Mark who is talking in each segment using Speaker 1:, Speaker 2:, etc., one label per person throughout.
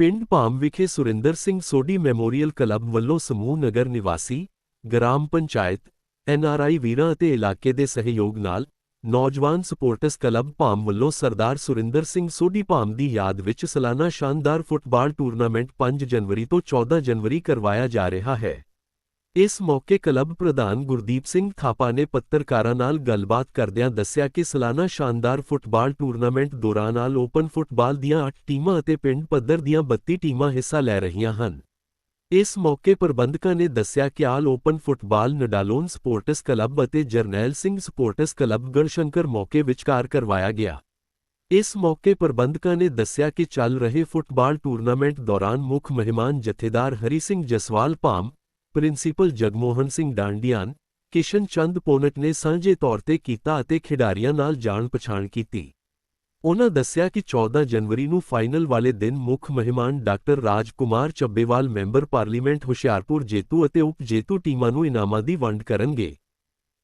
Speaker 1: ਪਿੰਡ ਭਾਮ ਵਿਖੇ Surinder Singh Sodhi memorial club ਵੱਲੋਂ ਸਮੂਹ ਨਗਰ ਨਿਵਾਸੀ, ਗ੍ਰਾਮ ਪੰਚਾਇਤ ਐਨਆਰਆਈ ਵੀਰਾਂ ਅਤੇ ਇਲਾਕੇ ਦੇ ਸਹਿਯੋਗ ਨਾਲ ਨੌਜਵਾਨ ਸਪੋਰਟਸ ਕਲੱਬ ਭਾਮ ਵੱਲੋਂ ਸਰਦਾਰ ਸੁਰਿੰਦਰ ਸਿੰਘ ਸੋਢੀ ਭਾਮ ਦੀ ਯਾਦ ਵਿੱਚ ਸਾਲਾਨਾ ਸ਼ਾਨਦਾਰ ਫੁੱਟਬਾਲ ਟੂਰਨਾਮੈਂਟ 5 ਜਨਵਰੀ ਤੋਂ 14 ਜਨਵਰੀ ਕਰਵਾਇਆ ਜਾ ਰਿਹਾ ਹੈ। ਇਸ ਮੌਕੇ ਕਲੱਬ ਪ੍ਰਧਾਨ ਗੁਰਦੀਪ ਸਿੰਘ ਥਾਪਾ ਨੇ ਪੱਤਰਕਾਰਾਂ ਨਾਲ ਗੱਲਬਾਤ ਕਰਦਿਆਂ ਦੱਸਿਆ ਕਿ ਸਾਲਾਨਾ ਸ਼ਾਨਦਾਰ ਫੁੱਟਬਾਲ ਟੂਰਨਾਮੈਂਟ ਦੌਰਾਨ ਆਲ ਓਪਨ ਫੁੱਟਬਾਲ ਦੀਆਂ 8 ਟੀਮਾਂ ਅਤੇ ਪਿੰਡ ਪੱਧਰ ਦੀਆਂ 32 ਟੀਮਾਂ ਹਿੱਸਾ ਲੈ ਰਹੀਆਂ ਹਨ ਇਸ ਮੌਕੇ ਪ੍ਰਬੰਧਕਾਂ ਨੇ ਦੱਸਿਆ ਕਿ all open football Nadalon sports club ਅਤੇ ਜਰਨੈਲ ਸਿੰਘ ਸਪੋਰਟਸ ਕਲੱਬ ਗੜਸ਼ੰਕਰ ਮੌਕੇ ਵਿਚਕਾਰ ਕਰਵਾਇਆ ਗਿਆ ਇਸ ਮੌਕੇ ਪ੍ਰਬੰਧਕਾਂ ਨੇ ਦੱਸਿਆ ਕਿ ਚੱਲ ਰਹੇ ਫੁੱਟਬਾਲ ਟੂਰਨਾਮੈਂਟ ਦੌਰਾਨ ਮੁੱਖ ਮਹਿਮਾਨ ਜਥੇਦਾਰ ਹਰੀ ਸਿੰਘ ਜਸਵਾਲ ਭਾਮ ਪ੍ਰਿੰਸੀਪਲ ਜਗਮੋਹਨ ਸਿੰਘ ਡਾਂਡੀਆਨ, ਕਿਸ਼ਨ ਚੰਦ ਪੋਨਟ ਨੇ ਸਾਂਝੇ ਤੌਰ ਤੇ ਕੀਤਾ ਅਤੇ ਖਿਡਾਰੀਆਂ ਨਾਲ ਜਾਣ ਪਛਾਣ ਕੀਤੀ। ਉਹਨਾਂ ਦੱਸਿਆ ਕਿ 14 ਜਨਵਰੀ ਨੂੰ ਫਾਈਨਲ ਵਾਲੇ ਦਿਨ ਮੁੱਖ ਮਹਿਮਾਨ doctor Rajkumar Chabbewal member parliament Hoshiarpur ਜੇਤੂ ਅਤੇ ਉਪ ਜੇਤੂ ਟੀਮਾਂ ਨੂੰ ਇਨਾਮਾਂ ਦੀ ਵੰਡ ਕਰਨਗੇ।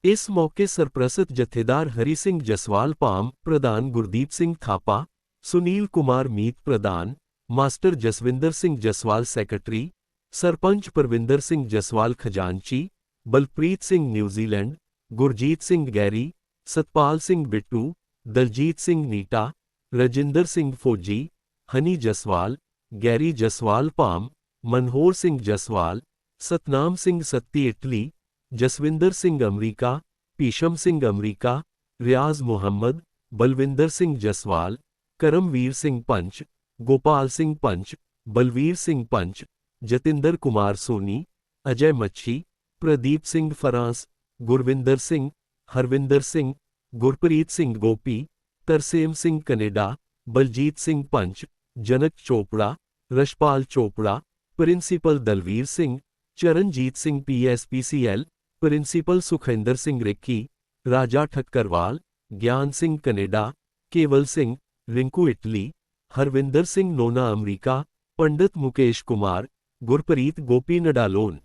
Speaker 1: ਇਸ ਮੌਕੇ ਸਰਪ੍ਰਸਤ ਜਥੇਦਾਰ ਹਰੀ ਸਿੰਘ ਜਸਵਾਲ ਭਾਮ, ਪ੍ਰਧਾਨ ਗੁਰਦੀਪ ਸਿੰਘ ਥਾਪਾ, ਸੁਨੀਲ ਕੁਮਾਰ ਮੀਤ ਪ੍ਰਧਾਨ, ਮਾਸਟਰ ਜਸਵਿੰਦਰ ਸਿੰਘ ਜਸਵਾਲ ਸੈਕਟਰੀ सरपंच परविंदर सिंह जसवाल खजानची Balpreet Singh New Zealand, Gurjeet Singh Gary, Satpal Singh Bittu, Daljit Singh Neeta, Rajinder Singh Fauji, Honey Jaswal, Gary Jaswal Pam, Manhor Singh Jaswal, Satnam Singh Satti Italy Jaswinder Singh America, Pisham Singh America, Riyaz Mohammad, Balwinder Singh Jaswal, Karamvir Singh panch, Gopal Singh panch, Balvir Singh panch Jatinder Kumar Soni, Ajay Machhi, Pradeep Singh France, Gurvinder Singh, Harvinder Singh, Gurpreet Singh Gopi, Tarsem Singh Canada, Baljit Singh panch, Janak Chopra, Rashpal Chopra, principal Dalvir Singh, Charanjit Singh PSPCL, principal Sukhendra Singh Ricky, Raja Thakkarwal, Gyan Singh Canada, Kewal Singh, Rinku Italy, Harvinder Singh Nona America, Pandit Mukesh Kumar Gurpreet Gopi ਨਡਾਲੋਨ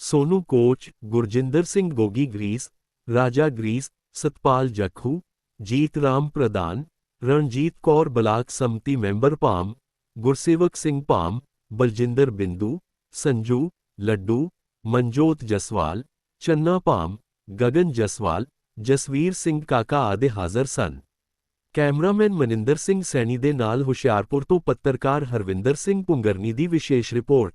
Speaker 1: Sonu coach Gurjinder Singh Gogi Greece ਰਾਜਾ Greece Satpal Jakhu ਜੀਤ ਰਾਮ ਪ੍ਰਧਾਨ Ranjit Kaur block ਸੰਮਤੀ member Bham Gursewak Singh Bham Baljinder ਬਿੰਦੂ ਸੰਜੂ ਲੱਡੂ ਮਨਜੋਤ ਜਸਵਾਲ ਚੰਨਾ ਭਾਮ ਗਗਨ ਜਸਵਾਲ ਜਸਵੀਰ ਸਿੰਘ ਕਾਕਾ ਆਦਿ ਹਾਜ਼ਰ ਸਨ cameraman Maninder Singh Saini ਦੇ ਨਾਲ ਹੁਸ਼ਿਆਰਪੁਰ ਤੋਂ ਪੱਤਰਕਾਰ ਹਰਵਿੰਦਰ ਸਿੰਘ ਪੁੰਗਰਨੀ ਦੀ ਵਿਸ਼ੇਸ਼ ਰਿਪੋਰਟ